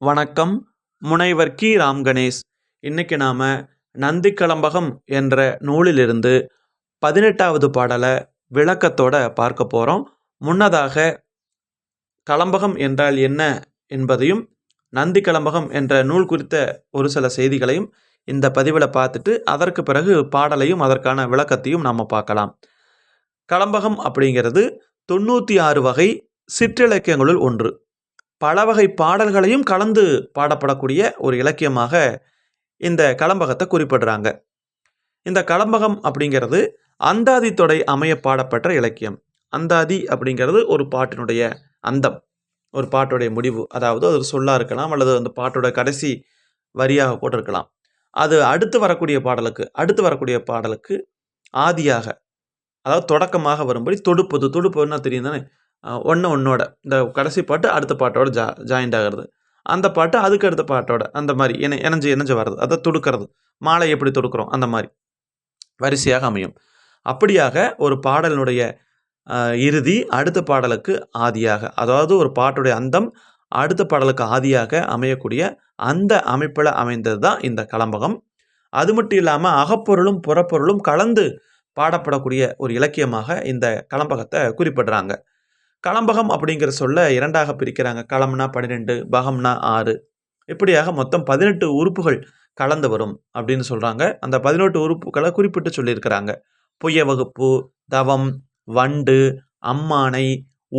வணக்கம். முனைவர் கி. ராம் கணேஷ். இன்னைக்கு நாம் நந்தி கலம்பகம் என்ற நூலிலிருந்து பதினெட்டாவது பாடலை விளக்கத்தோட பார்க்க போகிறோம் முன்னதாக கலம்பகம் என்றால் என்ன என்பதையும் நந்தி கலம்பகம் என்ற நூல் குறித்த ஒரு சில செய்திகளையும் இந்த பதிவில் பார்த்துட்டு அதற்கு பிறகு பாடலையும் அதற்கான விளக்கத்தையும் நாம் பார்க்கலாம். கலம்பகம் அப்படிங்கிறது தொண்ணூற்றி ஆறு வகை சிற்றிலக்கியங்களுள் ஒன்று. பல வகை பாடல்களையும் கலந்து பாடப்படக்கூடிய ஒரு இலக்கியமாக இந்த கலம்பகத்தை குறிப்பிடுறாங்க. இந்த கலம்பகம் அப்படிங்கிறது அந்தாதி தொடை அமைய பாடப்பட்ட இலக்கியம். அந்தாதி அப்படிங்கிறது ஒரு பாட்டினுடைய அந்தம். ஒரு பாட்டுடைய முடிவு. அதாவது அது சொல்லாக இருக்கலாம் அல்லது அந்த பாட்டோட கடைசி வரியாக கூட இருக்கலாம் அது அடுத்து வரக்கூடிய பாடலுக்கு அடுத்து வரக்கூடிய பாடலுக்கு ஆதியாக அதாவது தொடக்கமாக வரும்படி தொடுப்பது. தொடுப்பதுன்னா தெரியும் தானே ஒன்று ஒன்றோட இந்த கடைசி பாட்டு அடுத்த பாட்டோட ஜா ஜாயிண்ட் ஆகிறது. அந்த பாட்டு அதுக்கு அடுத்த பாட்டோட அந்த மாதிரி இணை இணைஞ்சு இணைஞ்சு வர்றது. அதை துடுக்கிறது. மாலை எப்படி தொடுக்கிறோம்? அந்த மாதிரி. வரிசையாக அமையும். அப்படியாக ஒரு பாடலினுடைய இறுதி அடுத்த பாடலுக்கு ஆதியாக அதாவது ஒரு பாட்டுடைய அந்தம் அடுத்த பாடலுக்கு ஆதியாக அமையக்கூடிய அந்த அமைப்பில் அமைந்தது தான் இந்த கலம்பகம். அது மட்டும் இல்லாமல் அகப்பொருளும் புறப்பொருளும் கலந்து பாடப்படக்கூடிய ஒரு இலக்கியமாக இந்த கலம்பகத்தை குறிப்பிடுறாங்க. களம்பகம் அப்படிங்கிற சொல்ல இரண்டாக பிரிக்கிறாங்க. களம்னா பன்னிரெண்டு பகம்னா ஆறு. இப்படியாக மொத்தம் பதினெட்டு உறுப்புகள் கலந்து வரும் அப்படின்னு சொல்கிறாங்க அந்த பதினெட்டு உறுப்புகளை குறிப்பிட்டு சொல்லியிருக்கிறாங்க. புய வகுப்பு தவம் வண்டு அம்மானை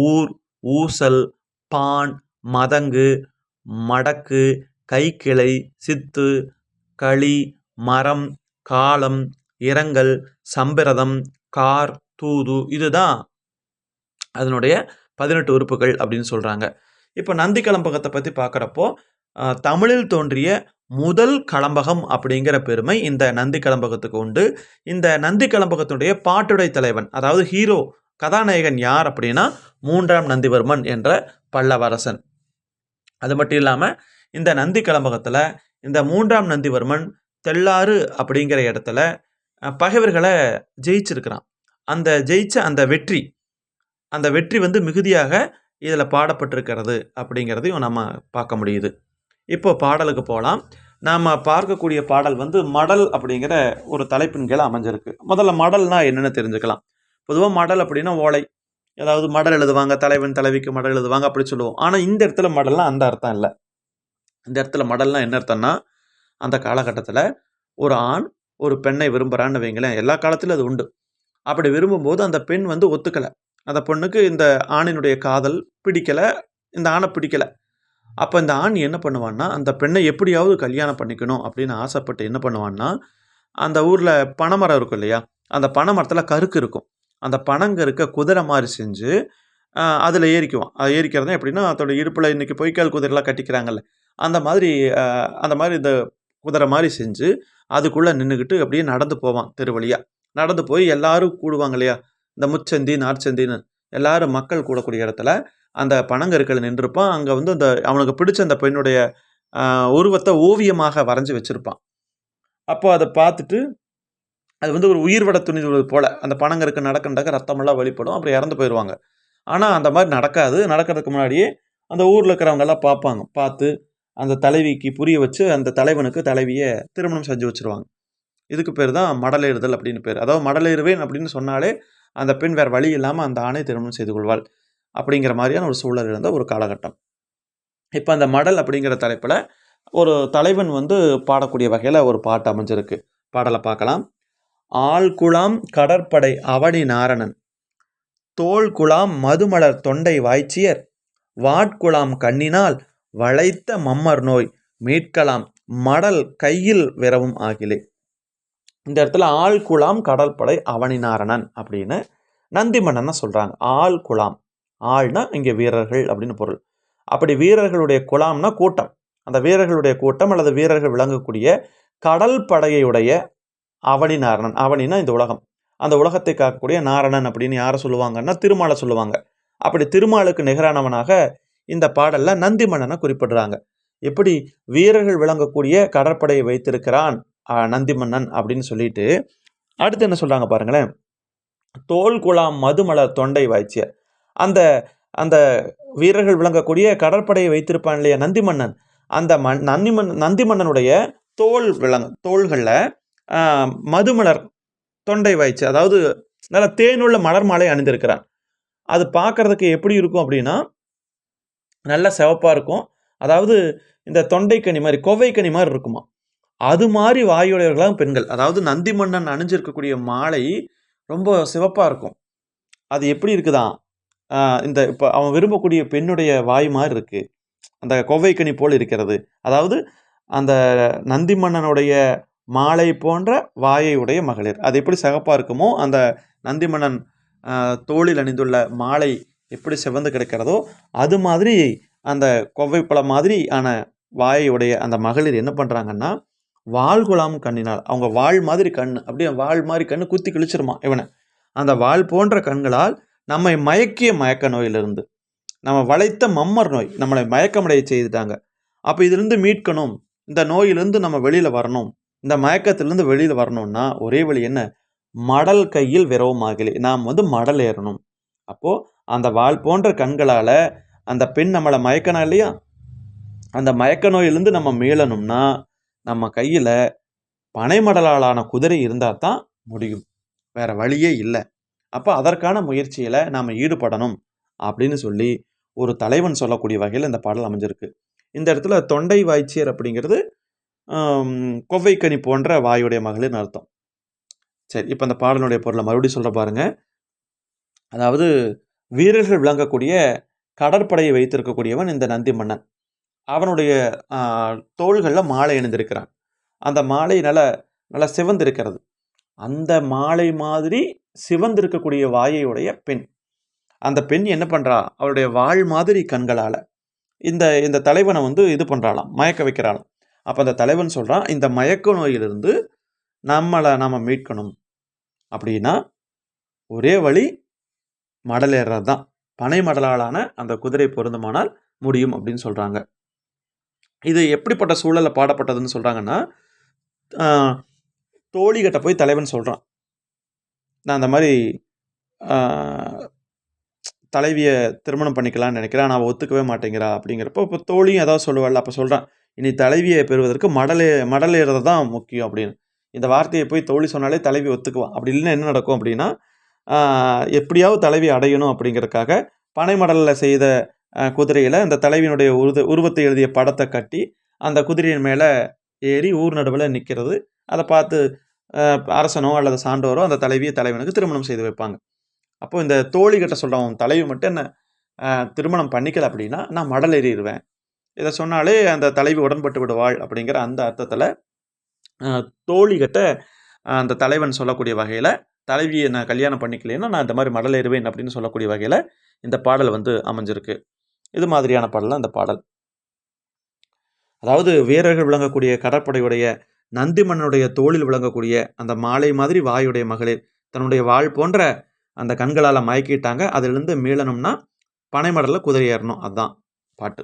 ஊர் ஊசல் பான் மதங்கு மடக்கு கைக்கிளை சித்து களி மரம் காலம் இரங்கல் சம்பிரதம் கார் தூது இதுதான் அதனுடைய பதினெட்டு உறுப்புகள் அப்படின்னு சொல்கிறாங்க இப்போ நந்தி கலம்பகத்தை பற்றி பார்க்குறப்போ தமிழில் தோன்றிய முதல் கலம்பகம் அப்படிங்கிற பெருமை இந்த நந்தி கலம்பகத்துக்கு உண்டு. இந்த நந்தி கலம்பகத்தினுடைய பாட்டுடை தலைவன் அதாவது ஹீரோ கதாநாயகன் யார் அப்படின்னா மூன்றாம் நந்திவர்மன் என்ற பல்லவரசன். அது மட்டும் இல்லாமல் இந்த நந்தி கலம்பகத்தில் இந்த மூன்றாம் நந்திவர்மன் தெள்ளாறு அப்படிங்கிற இடத்துல பகைவர்களை ஜெயிச்சிருக்கிறான். அந்த ஜெயிச்ச அந்த வெற்றி அந்த வெற்றி வந்து மிகுதியாக இதில் பாடப்பட்டிருக்கிறது அப்படிங்கிறதையும் நம்ம பார்க்க முடியுது. இப்போ பாடலுக்கு போகலாம். நாம் பார்க்கக்கூடிய பாடல் வந்து மடல் அப்படிங்கிற ஒரு தலைப்பின் கீழே அமைஞ்சிருக்கு. முதல்ல மடல்னா என்னென்னு தெரிஞ்சுக்கலாம். பொதுவாக மடல் அப்படின்னா ஓலை. ஏதாவது மடல் எழுதுவாங்க தலைவன் தலைவிக்கு மடல் எழுதுவாங்க அப்படி சொல்லுவோம். ஆனால் இந்த இடத்துல மடல்லாம் அந்த அர்த்தம் இல்லை. இந்த இடத்துல மடல்னா என்ன அர்த்தம்னா அந்த காலகட்டத்தில் ஒரு ஆண் ஒரு பெண்ணை விரும்புகிறான்னு வைங்களேன் எல்லா காலத்திலும் அது உண்டு. அப்படி விரும்பும்போது அந்த பெண் வந்து ஒத்துக்கலை. அந்த பொண்ணுக்கு இந்த ஆணினுடைய காதல் பிடிக்கலை இந்த ஆணை பிடிக்கலை. அப்போ இந்த ஆண் என்ன பண்ணுவான்னா அந்த பெண்ணை எப்படியாவது கல்யாணம் பண்ணிக்கணும் அப்படின்னு ஆசைப்பட்டு என்ன பண்ணுவான்னா அந்த ஊரில் பனைமரம் இருக்கும் இல்லையா? அந்த பனைமரத்தில் கருக்கு இருக்கும். அந்த பனங்கருக்க குதிரை மாதிரி செஞ்சு அதில் ஏறிக்குவான் அது ஏறிக்கிறது எப்படின்னா அதோட இடுப்பில் இன்றைக்கி பொய்க்கால் குதிரைலாம் கட்டிக்கிறாங்கல்ல. அந்த மாதிரி அந்த மாதிரி இந்த குதிரை மாதிரி செஞ்சு அதுக்குள்ளே நின்றுக்கிட்டு அப்படியே நடந்து போவான் தெரு நடந்து போய் எல்லாரும் கூடுவாங்க இல்லையா? இந்த முச்சந்தி நாற்சந்தின்னு எல்லாரும் மக்கள் கூடக்கூடிய இடத்துல அந்த பனங்கருக்கள் நின்றுருப்பான். அங்கே வந்து அந்த அவனுக்கு பிடிச்ச அந்த பெண்ணுடைய உருவத்தை ஓவியமாக வரைஞ்சி வச்சுருப்பான். அப்போ அதை பார்த்துட்டு அது வந்து ஒரு உயிர்வட துணிவது போல் அந்த பனங்கருக்கு நடக்க நடக்க ரத்தமெல்லாம் வெளிப்படும் அப்புறம் இறந்து போயிடுவாங்க ஆனால் அந்த மாதிரி நடக்காது. நடக்கிறதுக்கு முன்னாடியே அந்த ஊரில் இருக்கிறவங்கெல்லாம் பார்ப்பாங்க. பார்த்து அந்த தலைவிக்கு புரிய வச்சு அந்த தலைவனுக்கு தலைவியை திருமணம் செஞ்சு வச்சுருவாங்க. இதுக்கு பேர் தான் மடலேறுதல் அப்படின்னு பேர். அதாவது மடலேறுவேன் அப்படின்னு சொன்னாலே அந்த பெண் வேறு வழி இல்லாமல் அந்த ஆணை திருமணம் செய்து கொள்வாள். அப்படிங்கிற மாதிரியான ஒரு சூழல் இருந்த ஒரு காலகட்டம். இப்போ அந்த மடல் அப்படிங்கிற தலைப்பில் ஒரு தலைவன் வந்து பாடக்கூடிய வகையில் ஒரு பாட்டு அமைஞ்சிருக்கு. பாடலை பார்க்கலாம். ஆழ்குளாம் கடற்படை அவடி நாரணன். தோல் குழாம் மதுமலர் தொண்டை வாய்ச்சியர். வாட்குளாம் கண்ணினால் வளைத்த மம்மர் நோய். மீட்கலாம். மடல் கையில் விரவும் ஆகிலே. இந்த இடத்துல ஆழ்குலாம் கடற்படை அவனிநாரணன் அப்படின்னு நந்தி மன்னனை சொல்கிறாங்க ஆள் குழாம். ஆள்னா இங்கே வீரர்கள் அப்படின்னு பொருள். அப்படி வீரர்களுடைய குழாம்னா கூட்டம். அந்த வீரர்களுடைய கூட்டம் அல்லது வீரர்கள் விளங்கக்கூடிய கடல் படையுடைய அவனிநாரணன் அவனினா இந்த உலகம். அந்த உலகத்தை காக்கக்கூடிய நாரணன் அப்படின்னு யாரை சொல்லுவாங்கன்னா திருமாலை சொல்லுவாங்க. அப்படி திருமாலுக்கு நிகரானவனாக இந்த பாடலில் நந்தி மன்னனை குறிப்பிடுறாங்க. எப்படி வீரர்கள் விளங்கக்கூடிய கடற்படையை வைத்திருக்கிறான் நந்தி மன்னன் அப்படின்னு சொல்லிட்டு அடுத்து என்ன சொல்றாங்க பாருங்களேன். தோல் குழாம் மதுமலர் தொண்டை வாய்ச்சிய. அந்த அந்த வீரர்கள் விளங்கக்கூடிய கடற்படையை வைத்திருப்பான் இல்லையா நந்தி மன்னன் அந்த மண் நந்தி மன் நந்தி மன்னனுடைய தோல் விலங்கு தோள்களில் மதுமலர் தொண்டை வாய்ச்சி அதாவது நல்ல தேனுள்ள மலர் மாலை அணிந்திருக்கிறான். அது பார்க்கறதுக்கு எப்படி இருக்கும் அப்படின்னா நல்ல சிவப்பாக இருக்கும். அதாவது இந்த தொண்டைக்கனி மாதிரி கோவைக்கனி மாதிரி இருக்குமா அது மாதிரி வாயுடையவர்களாக பெண்கள். அதாவது நந்தி மன்னன் அணிஞ்சிருக்கக்கூடிய மாலை ரொம்ப சிவப்பாக இருக்கும். அது எப்படி இருக்குதான் இந்த இப்போ அவன் விரும்பக்கூடிய பெண்ணுடைய வாய் மாதிரி இருக்குது அந்த கொவ்வைக்கனி போல் இருக்கிறது. அதாவது அந்த நந்தி மன்னனுடைய மாலை போன்ற வாயை உடைய மகளிர். அது எப்படி சிகப்பாக இருக்குமோ அந்த நந்தி மன்னன் தோளில் அணிந்துள்ள மாலை எப்படி சிவந்து கிடக்கிறதோ அது மாதிரி அந்த கொவ்வைப்பழம் மாதிரி ஆன வாயை உடைய அந்த மகளிர் என்ன பண்ணுறாங்கன்னா வாள்குலாம் கண்ணினால். அவங்க வாழ் மாதிரி கண் அப்படியே வாள் மாதிரி கண்ணு குத்தி கிழிச்சிருமா இவனை. அந்த வாள் போன்ற கண்களால் நம்மை மயக்கிய மயக்க நோயிலிருந்து நம்ம வளைத்த மம்மர் நோய் நம்மளை மயக்கமடைய செய்துட்டாங்க. அப்போ இதிலிருந்து மீட்கணும். இந்த நோயிலிருந்து நம்ம வெளியில் வரணும். இந்த மயக்கத்திலிருந்து வெளியில் வரணும்னா ஒரே வழி என்ன? மடல் கையில் விரவமாகலே. நாம் வந்து மடல் ஏறணும். அப்போது அந்த வாள் போன்ற கண்களால் அந்த பெண் நம்மளை மயக்கணும் இல்லையா? அந்த மயக்க நோயிலிருந்து நம்ம மீளணும்னா நம்ம கையில் பனைமடலாலான குதிரை இருந்தால் தான் முடியும். வேற வழியே இல்லை. அப்போ அதற்கான முயற்சியில் நாம் ஈடுபடணும் அப்படின்னு சொல்லி ஒரு தலைவன் சொல்லக்கூடிய வகையில் இந்த பாடல் அமைஞ்சிருக்கு. இந்த இடத்துல தொண்டை வாய்ச்சியர் அப்படிங்கிறது கொவ்வைக்கனி போன்ற வாயுடைய மகளிர்னு அர்த்தம். சரி இப்போ அந்த பாடலுடைய பொருளை மறுபடியும் சொல்கிற பாருங்க. அதாவது வீரர்கள் விளங்கக்கூடிய கடற்படையை வைத்திருக்கக்கூடியவன் இந்த நந்தி மன்னன் அவனுடைய தோள்களில் மாலை அணிந்திருக்கிறான். அந்த மாலை நல்ல நல்லா சிவந்திருக்கிறது. அந்த மாலை மாதிரி சிவந்திருக்கக்கூடிய வாயையுடைய பெண். அந்த பெண் என்ன பண்ணுறா அவருடைய வாழ் மாதிரி கண்களால் இந்த இந்த தலைவனை வந்து இது பண்ணுறாளாம் மயக்க வைக்கிறாளாம். அப்போ அந்த தலைவன் சொல்கிறான் இந்த மயக்க நோயிலிருந்து நம்மளை நாம் மீட்கணும். அப்படின்னா ஒரே வழி மடலேறது தான் பனை மடலாலான அந்த குதிரை பொருந்துமானால் முடியும் அப்படின்னு சொல்கிறாங்க இது எப்படிப்பட்ட சூழலில் பாடப்பட்டதுன்னு சொல்கிறாங்கன்னா தோழிகிட்ட போய் தலைவன் சொல்கிறான் நான் அந்த மாதிரி தலைவியை திருமணம் பண்ணிக்கலாம்னு நினைக்கிறேன். நான் ஒத்துக்கவே மாட்டேங்கிறா அப்படிங்கிறப்போ இப்போ தோழியும் ஏதாவது சொல்லுவாள் அப்போ சொல்கிறான் இனி தலைவியை பெறுவதற்கு மடலே மடல் தான் முக்கியம் அப்படின்னு. இந்த வார்த்தையை போய் தோழி சொன்னாலே தலைவி ஒத்துக்குவான் அப்படி இல்லைன்னா என்ன நடக்கும் அப்படின்னா எப்படியாவது தலைவி அடையணும் அப்படிங்கிறதுக்காக பனை மடலில் செய்த குதிரையில் அந்த தலைவியினுடைய உருது உருவத்தை எழுதிய படத்தை கட்டி அந்த குதிரையின் மேலே ஏறி ஊர் நடுவில் நிற்கிறது அதை பார்த்து அரசனோ அல்லது சான்றோரோ அந்த தலைவியை தலைவனுக்கு திருமணம் செய்து வைப்பாங்க. அப்போ இந்த தோழிகிட்ட சொல்கிறவன் தலைவி மட்டும் என்ன திருமணம் பண்ணிக்கல அப்படின்னா நான் மடல் ஏறிடுவேன் இதை சொன்னாலே அந்த தலைவி உடன்பட்டு விடுவாள் அப்படிங்கிற அந்த அர்த்தத்தில் தோழிகிட்ட அந்த தலைவன் சொல்லக்கூடிய வகையில் தலைவியை நான் கல்யாணம் பண்ணிக்கலைன்னா நான் இந்த மாதிரி மடல் ஏறுவேன் அப்படின்னு சொல்லக்கூடிய வகையில் இந்த பாடல் வந்து அமைஞ்சிருக்கு. இது மாதிரியான பாடல் தான் இந்த பாடல். அதாவது வீரர்கள் விளங்கக்கூடிய கடற்படையுடைய நந்தி மன்னனுடைய தோளில் விளங்கக்கூடிய அந்த மாலை மாதிரி வாயுடைய மகளிர் தன்னுடைய வாழ் போன்ற அந்த கண்களால் மயக்கிட்டாங்க. அதிலிருந்து மீளணும்னா பனைமடலில் குதிரை ஏறணும் அதுதான் பாட்டு.